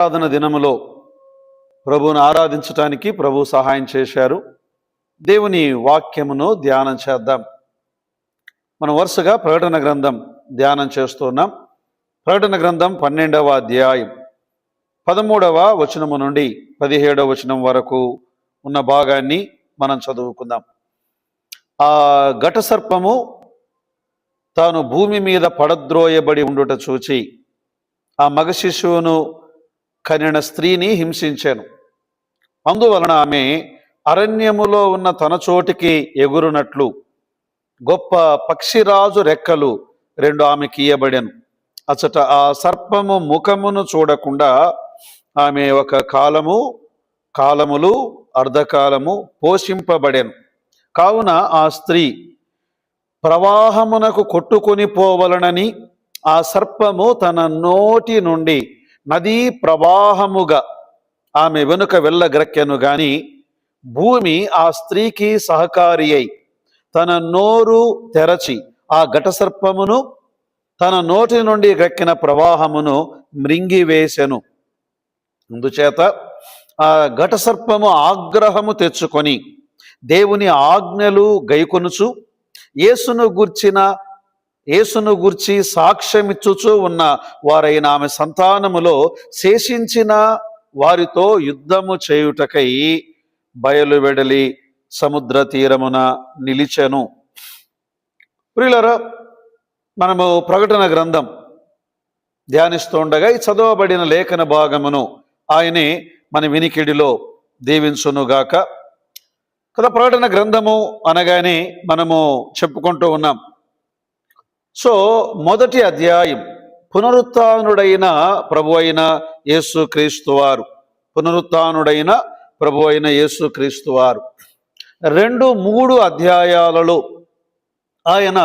ఆరాధన దినములో ప్రభువును ఆరాధించటానికి ప్రభు సహాయం చేశారు. దేవుని వాక్యమును ధ్యానం చేద్దాం. మనం వరుసగా ప్రకటన గ్రంథం ధ్యానం చేస్తున్నాం ప్రకటన గ్రంథం పన్నెండవ అధ్యాయం పదమూడవ వచనము నుండి పదిహేడవ వచనం వరకు ఉన్న భాగాన్ని మనం చదువుకుందాం. ఆ ఘట సర్పము తాను భూమి మీద పడద్రోయబడి ఉండుట చూచి ఆ మగ శిశువును కనిన స్త్రీని హింసించాను. అందువలన ఆమె అరణ్యములో ఉన్న తన చోటికి ఎగురునట్లు గొప్ప పక్షిరాజు రెక్కలు రెండు ఆమెకి ఇయ్యబడెను. అచట ఆ సర్పము ముఖమును చూడకుండా ఆమె ఒక కాలము కాలములు అర్ధకాలము పోషింపబడెను. కావున ఆ స్త్రీ ప్రవాహమునకు కొట్టుకొని పోవలనని ఆ సర్పము తన నోటి నుండి నదీ ప్రవాహముగా ఆమె వెనుక వెళ్ళగ్రక్కెను గాని భూమి ఆ స్త్రీకి సహకారి అయి తన నోరు తెరచి ఆ ఘటసర్పమును తన నోటి నుండి గ్రక్కిన ప్రవాహమును మృంగివేశెను. అందుచేత ఆ ఘటసర్పము ఆగ్రహము తెచ్చుకొని దేవుని ఆజ్ఞలు గైకొనుచు యేసును గూర్చిన యేసును గూర్చి సాక్ష్యమిచ్చుచూ ఉన్న వారైన ఆమె సంతానములో శేషించిన వారితో యుద్ధము చేయుటకై బయలు వెడలి సముద్ర తీరమున నిలిచెను. ప్రియులరా మనము ప్రకటన గ్రంథం ధ్యానిస్తుండగా ఈ చదవబడిన లేఖన భాగమును ఆయనే మన వినికిడిలో దీవించునుగాక కదా ప్రకటన గ్రంథము అనగానే మనము చెప్పుకుంటూ ఉన్నాం. సో మొదటి అధ్యాయం పునరుత్నుడైన ప్రభు అయిన యేసు క్రీస్తువారు పునరుత్నుడైన ప్రభు అయిన యేసు క్రీస్తువారు రెండు మూడు అధ్యాయాలలో ఆయన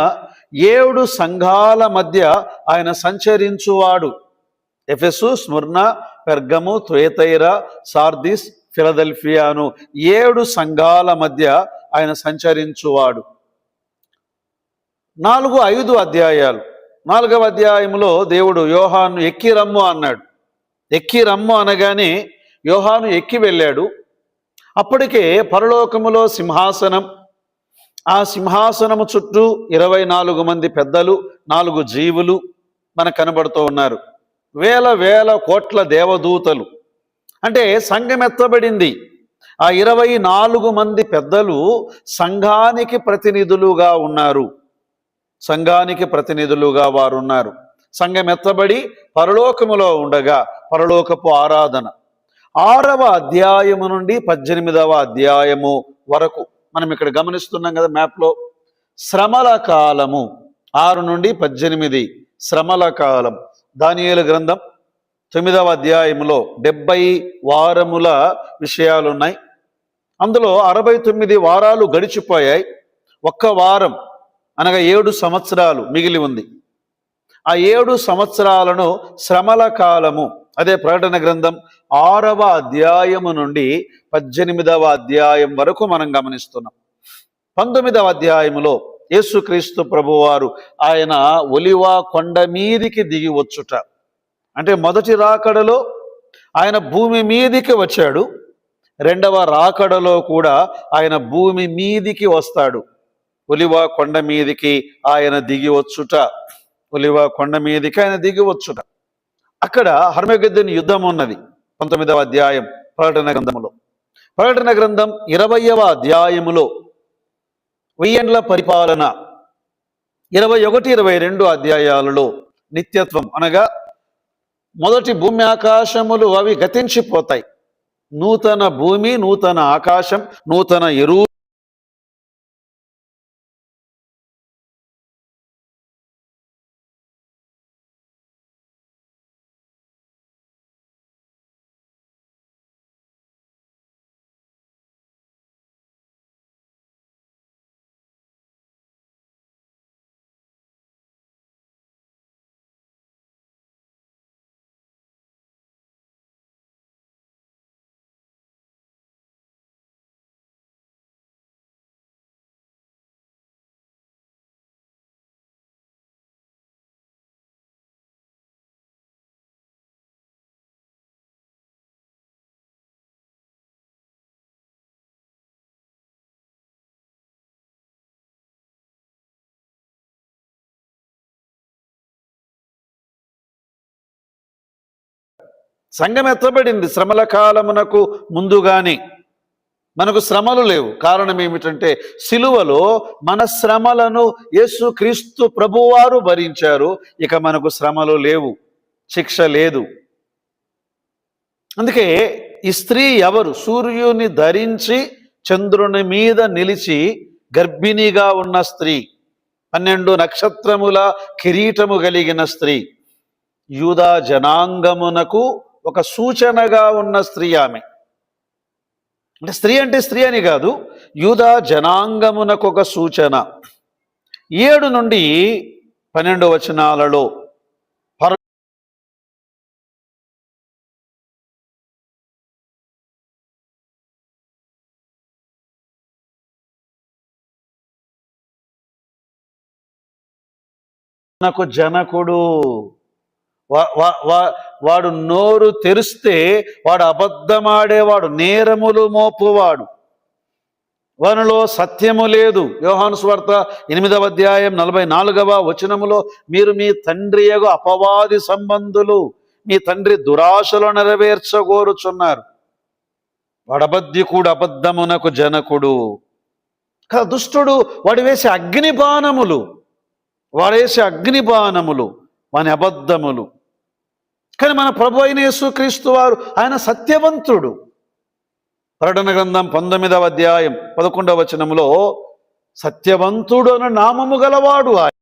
ఏడు సంఘాల మధ్య ఆయన సంచరించువాడు. ఎఫెసు స్ముర్ణ పెర్గము త్వేతైర సార్దిస్ ఫిలదెల్ఫియాను ఏడు సంఘాల మధ్య ఆయన సంచరించువాడు. నాలుగు ఐదు అధ్యాయాలు. నాలుగవ అధ్యాయంలో దేవుడు యోహాను ఎక్కి రమ్ము అన్నాడు. ఎక్కి రమ్ము అనగానే యోహాను ఎక్కి వెళ్ళాడు. అప్పటికే పరలోకములో సింహాసనం ఆ సింహాసనము చుట్టూ ఇరవై నాలుగు మంది పెద్దలు నాలుగు జీవులు మనకు కనబడుతూ ఉన్నారు. వేల వేల కోట్ల దేవదూతలు. అంటే సంఘం ఎత్తబడింది. ఆ ఇరవై నాలుగు మంది పెద్దలు సంఘానికి ప్రతినిధులుగా ఉన్నారు. సంఘానికి ప్రతినిధులుగా వారు ఉన్నారు సంఘం ఎత్తబడి పరలోకములో ఉండగా పరలోకపు ఆరాధన. ఆరవ అధ్యాయము నుండి పద్దెనిమిదవ అధ్యాయము వరకు మనం ఇక్కడ గమనిస్తున్నాం కదా మ్యాప్లో. శ్రమల కాలము. ఆరు నుండి పద్దెనిమిది శ్రమల కాలం. దానియేలు గ్రంథం తొమ్మిదవ అధ్యాయంలో డెబ్బై వారముల విషయాలు ఉన్నాయి అందులో అరవై తొమ్మిది వారాలు గడిచిపోయాయి. ఒక్క వారం అనగా ఏడు సంవత్సరాలు మిగిలి ఉంది. ఆ ఏడు సంవత్సరాలను శ్రమల కాలము అదే ప్రకటన గ్రంథం ఆరవ అధ్యాయము నుండి పద్దెనిమిదవ అధ్యాయం వరకు మనం గమనిస్తున్నాం. పంతొమ్మిదవ అధ్యాయములో యేసుక్రీస్తు ప్రభువారు ఆయన ఒలివా కొండ మీదికి దిగి వచ్చుట. అంటే మొదటి రాకడలో ఆయన భూమి మీదికి వచ్చాడు. రెండవ రాకడలో కూడా ఆయన భూమి మీదికి వస్తాడు. ఒలివా కొండ మీదికి ఆయన దిగి వచ్చుట. ఒలివా కొండ మీదికి ఆయన దిగి వచ్చుట. అక్కడ హర్మగద్దని యుద్ధం ఉన్నది. పంతొమ్మిదవ అధ్యాయం ప్రకటన గ్రంథములో. ప్రకటన గ్రంథం ఇరవయవ అధ్యాయములో. వెయ్యండ్ల పరిపాలన. ఇరవై ఒకటి ఇరవై రెండు అధ్యాయాలలో నిత్యత్వం అనగా మొదటి భూమి ఆకాశములు అవి గతించిపోతాయి. నూతన భూమి నూతన ఆకాశం నూతన ఎరువు సంఘం ఎత్తబడింది. శ్రమల కాలమునకు ముందుగానే మనకు శ్రమలు లేవు. కారణం ఏమిటంటే సిలువలో మన శ్రమలను యేసు క్రీస్తు ప్రభువారు భరించారు. ఇక మనకు శ్రమలు లేవు. శిక్ష లేదు. అందుకే ఈ స్త్రీ ఎవరు? సూర్యుని ధరించి చంద్రుని మీద నిలిచి గర్భిణిగా ఉన్న స్త్రీ పన్నెండు నక్షత్రముల కిరీటము కలిగిన స్త్రీ యూదా జనాంగమునకు ఒక సూచనగా ఉన్న స్త్రీ ఆమె. అంటే స్త్రీ అంటే స్త్రీ అని కాదు యూదా జనాంగమునకు ఒక సూచన. ఏడు నుండి పన్నెండు వచనాలలో పర నాకు జనకుడు వాడు నోరు తెరిస్తే వాడు అబద్ధమాడేవాడు నేరములు మోపువాడు. వానిలో సత్యము లేదు. యోహాను స్వార్త ఎనిమిదవ అధ్యాయం నలభై నాలుగవ వచనములో మీరు మీ తండ్రి యొక్క అపవాది సంబంధులు మీ తండ్రి దురాశలో నెరవేర్చగోరుచున్నారు. వాడు కూడా అబద్ధమునకు జనకుడు. కదా దుష్టుడు వాడు వేసే అగ్నిబాణములు వాడేసే అగ్నిబాణములు వాని అబద్ధములు. కానీ మన ప్రభు అయిన యేసుక్రీస్తు వారు ఆయన సత్యవంతుడు. ప్రకటన గ్రంథం పంతొమ్మిదవ అధ్యాయం పదకొండవ వచనములో సత్యవంతుడు అన్న నామము గలవాడు ఆయన.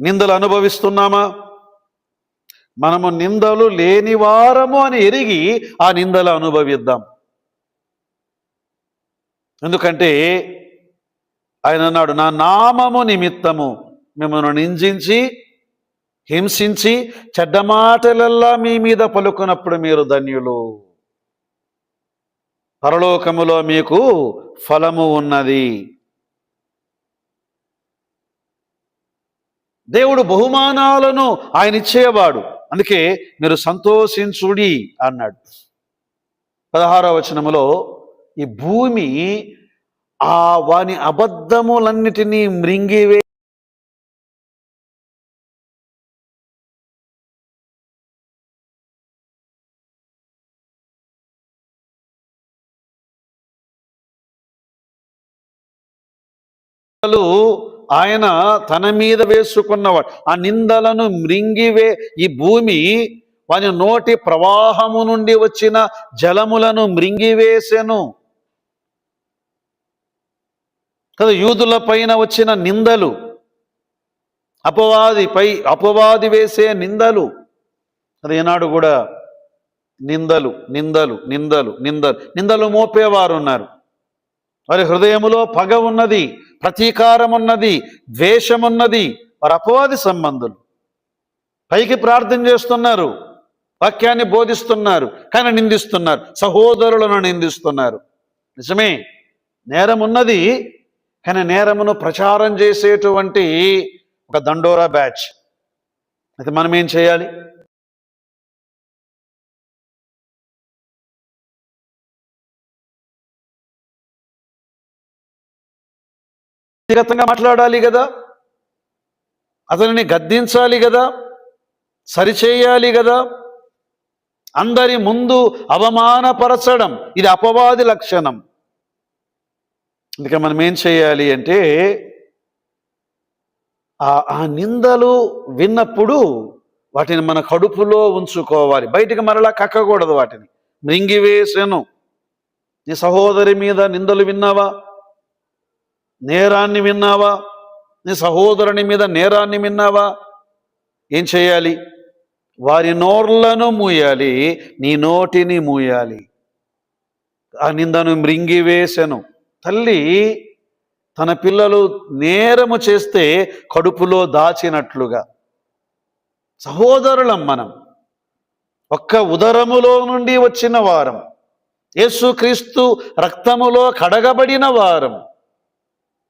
నిందలు అనుభవిస్తున్నామా? మనము నిందలు లేని వారము అని ఎరిగి ఆ నిందలు అనుభవిద్దాం. ఎందుకంటే ఆయన అన్నాడు నా నామము నిమిత్తము మిమ్మల్ని నిందించి హింసించి చెడ్డ మాటలల్లా మీ మీద పలుకున్నప్పుడు మీరు ధన్యులు. పరలోకములో మీకు ఫలము ఉన్నది. దేవుడు బహుమానాలను ఆయన ఇచ్చేవాడు. అందుకే మీరు సంతోషించుడి అన్నాడు. పదహారవ వచనములో ఈ భూమి ఆ వాని అబద్ధములన్నిటినీ మృంగివే ఆయన తన మీద వేసుకున్నవాడు. ఆ నిందలను మృంగివే ఈ భూమి వాని నోటి ప్రవాహము నుండి వచ్చిన జలములను మృంగివేసెను. కదా యూదుల పైన వచ్చిన నిందలు అపవాదిపై అపవాది వేసే నిందలు. అది ఈనాడు కూడా నిందలు నిందలు నిందలు నిందలు. నిందలు మోపేవారు ఉన్నారు వారి హృదయములో పగ ఉన్నది ప్రతీకారం ఉన్నది ద్వేషమున్నది వారు అపవాది సంబంధులు. పైకి ప్రార్థన చేస్తున్నారు వాక్యాన్ని బోధిస్తున్నారు కానీ నిందిస్తున్నారు సహోదరులను నిందిస్తున్నారు. నిజమే నేరం ఉన్నది కానీ నేరమును ప్రచారం చేసేటువంటి ఒక దండోరా బ్యాచ్. అయితే మనం ఏం చేయాలి? వ్యక్తిగతంగా మాట్లాడాలి కదా. అతనిని గద్దించాలి కదా. సరిచేయాలి కదా. అందరి ముందు అవమానపరచడం ఇది అపవాది లక్షణం. అందుకే మనం ఏం చేయాలి అంటే ఆ ఆ నిందలు విన్నప్పుడు వాటిని మన కడుపులో ఉంచుకోవాలి. బయటికి మరలా కక్కకూడదు వాటిని. మృంగివేసెను. నీ సహోదరి మీద నిందలు విన్నావా? నేరాన్ని విన్నావా? నీ సహోదరుని మీద నేరాన్ని విన్నావా? ఏం చేయాలి? వారి నోర్లను మూయాలి నీ నోటిని మూయాలి. ఆ నిందను మృంగివేశను తల్లి తన పిల్లలు నేరము చేస్తే కడుపులో దాచినట్లుగా. సహోదరులం మనం ఒక్క ఉదరములో నుండి వచ్చిన వారం యేసుక్రీస్తు రక్తములో కడగబడిన వారం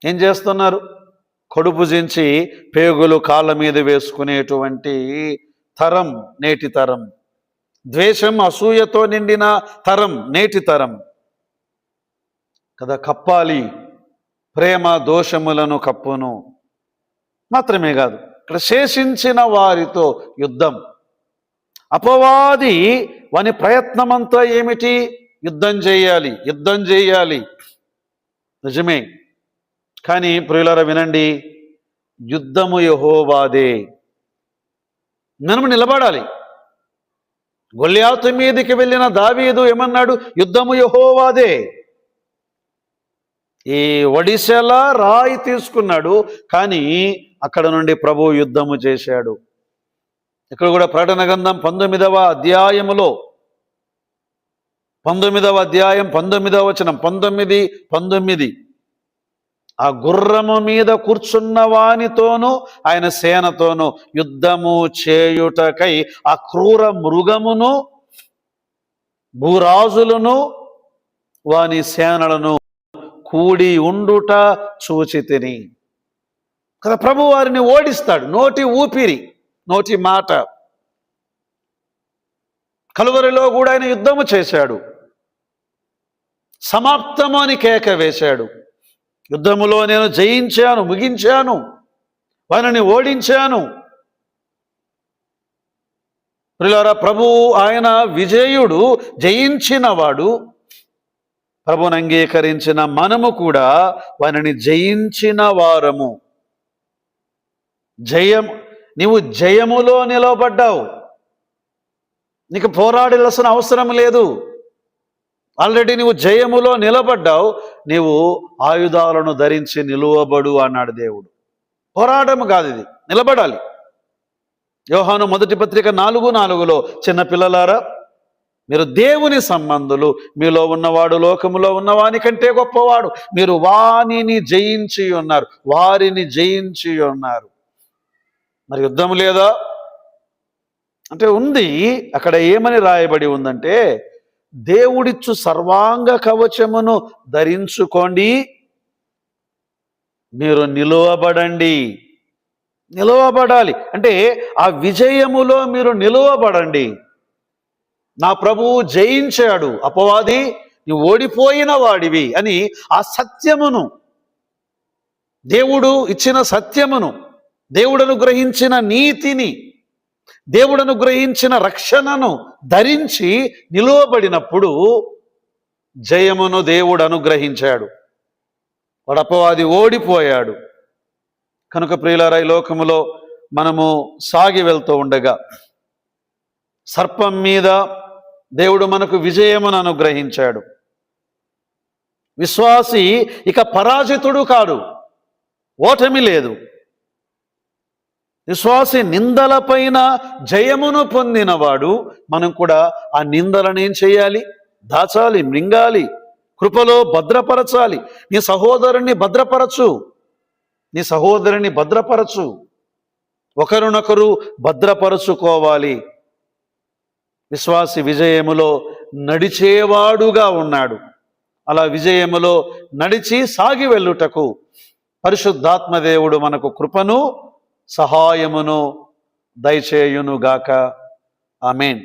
ఏం చేస్తున్నారు? కడుపు జించి పేగులు కాళ్ళ మీద వేసుకునేటువంటి తరం నేటి తరం. ద్వేషం అసూయతో నిండిన తరం నేటి తరం. కదా కప్పాలి. ప్రేమ దోషములను కప్పును. మాత్రమే కాదు ఇక్కడ శేషించిన వారితో యుద్ధం. అపవాది వాని ప్రయత్నమంతా ఏమిటి? యుద్ధం చేయాలి యుద్ధం చేయాలి. నిజమే. కానీ ప్రియులార వినండి యుద్ధము యహోవాదే. మనము నిలబడాలి. గొల్లియాతు మీదకి వెళ్ళిన దావీదు ఏమన్నాడు? యుద్ధము యహోవాదే. ఈ ఒడిశలా రాయి తీసుకున్నాడు కానీ అక్కడ నుండి ప్రభు యుద్ధము చేశాడు. ఇక్కడ కూడా ప్రకటన గ్రంథం పంతొమ్మిదవ అధ్యాయములో పంతొమ్మిదవ అధ్యాయం పంతొమ్మిదవ వచనం పంతొమ్మిది పంతొమ్మిది. ఆ గుర్రము మీద కూర్చున్న వానితోనూ ఆయన సేనతోనూ యుద్ధము చేయుటకై ఆ క్రూర మృగమును భూరాజులను వాని సేనలను కూడి ఉండుట చూచి తిని కదా ప్రభు వారిని ఓడిస్తాడు నోటి ఊపిరి నోటి మాట. కలువరిలో కూడా ఆయన యుద్ధము చేశాడు. సమాప్తము అని కేక వేశాడు. యుద్ధములో నేను జయించాను ముగించాను వారిని ఓడించాను. ప్రిలారా ప్రభు ఆయన విజయుడు జయించినవాడు. ప్రభుని అంగీకరించిన మనము కూడా వారిని జయించిన వారము. జయం నీవు జయములో నిలబడ్డావు నీకు పోరాడాల్సిన అవసరం లేదు. ఆల్రెడీ నువ్వు జయములో నిలబడ్డావు నీవు ఆయుధాలను ధరించి నిలువబడు అన్నాడు దేవుడు. పోరాటము కాదు ఇది నిలబడాలి. యోహాను మొదటి పత్రిక నాలుగు నాలుగులో చిన్న పిల్లలారా మీరు దేవుని సంబంధులు మీలో ఉన్నవాడు లోకములో ఉన్నవాని కంటే గొప్పవాడు మీరు వానిని జయించి ఉన్నారు వారిని జయించి ఉన్నారు. మరి యుద్ధం లేదా? అంటే ఉంది అక్కడ ఏమని రాయబడి ఉందంటే దేవుడిచ్చు సర్వాంగ కవచమును ధరించుకోండి. మీరు నిలువబడండి. నిలువబడాలి. అంటే ఆ విజయములో మీరు నిలువబడండి. నా ప్రభువు జయించాడు. అపవాది నీ ఓడిపోయిన వాడివి అని ఆ సత్యమును దేవుడు ఇచ్చిన సత్యమును దేవుడను గ్రహించిన నీతిని దేవుడను గ్రహించిన రక్షణను ధరించి నిలువబడినప్పుడు జయమును దేవుడు అనుగ్రహించాడు. వడపవాది ఓడిపోయాడు. కనుక ప్రియులారా ఈ లోకములో మనము సాగి వెళ్తూ ఉండగా సర్పం మీద దేవుడు మనకు విజయమును అనుగ్రహించాడు. విశ్వాసి ఇక పరాజితుడు కాడు. ఓటమి లేదు. విశ్వాసి నిందలపైన జయమును పొందినవాడు మనం కూడా ఆ నిందలను ఏం చేయాలి? దాచాలి మృంగాలి కృపలో భద్రపరచాలి. నీ సహోదరుని భద్రపరచు. నీ సహోదరుని భద్రపరచు. ఒకరినొకరు భద్రపరచుకోవాలి. విశ్వాసి విజయములో నడిచేవాడుగా ఉన్నాడు. అలా విజయములో నడిచి సాగి వెళ్ళుటకు పరిశుద్ధాత్మదేవుడు మనకు కృపను సహాయమును దయచేయునుగాక. ఆమెన్.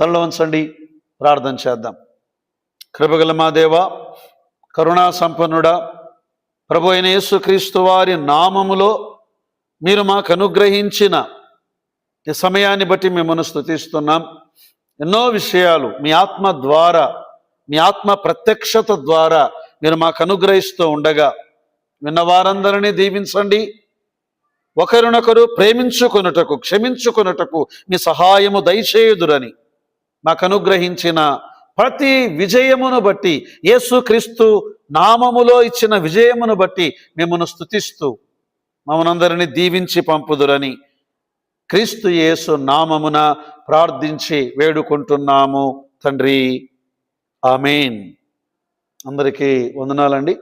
తలలో ఉంచండి ప్రార్థన చేద్దాం. కృపగల మా దేవ కరుణా సంపన్నుడా ప్రభు అయిన యేసుక్రీస్తు వారి నామములో మీరు మాకు అనుగ్రహించిన ఈ సమయాన్ని బట్టి మిమ్మల్ని స్థుతిస్తున్నాం ఎన్నో విషయాలు మీ ఆత్మ ద్వారా మీ ఆత్మ ప్రత్యక్షత ద్వారా మీరు మాకు అనుగ్రహిస్తూ ఉండగా విన్న వారందరినీ దీవించండి. ఒకరినొకరు ప్రేమించుకొనుటకు క్షమించుకొనుటకు మీ సహాయము దయచేయుదురని మాకు అనుగ్రహించిన ప్రతి విజయమును బట్టి యేసుక్రీస్తు నామములో ఇచ్చిన విజయమును బట్టి మిమ్మను స్థుతిస్తూ మమ్మనందరినీ దీవించి పంపుదురని క్రీస్తు యేసు నామమున ప్రార్థించి వేడుకుంటున్నాము తండ్రి. ఆమెన్. అందరికీ వందనాలండి.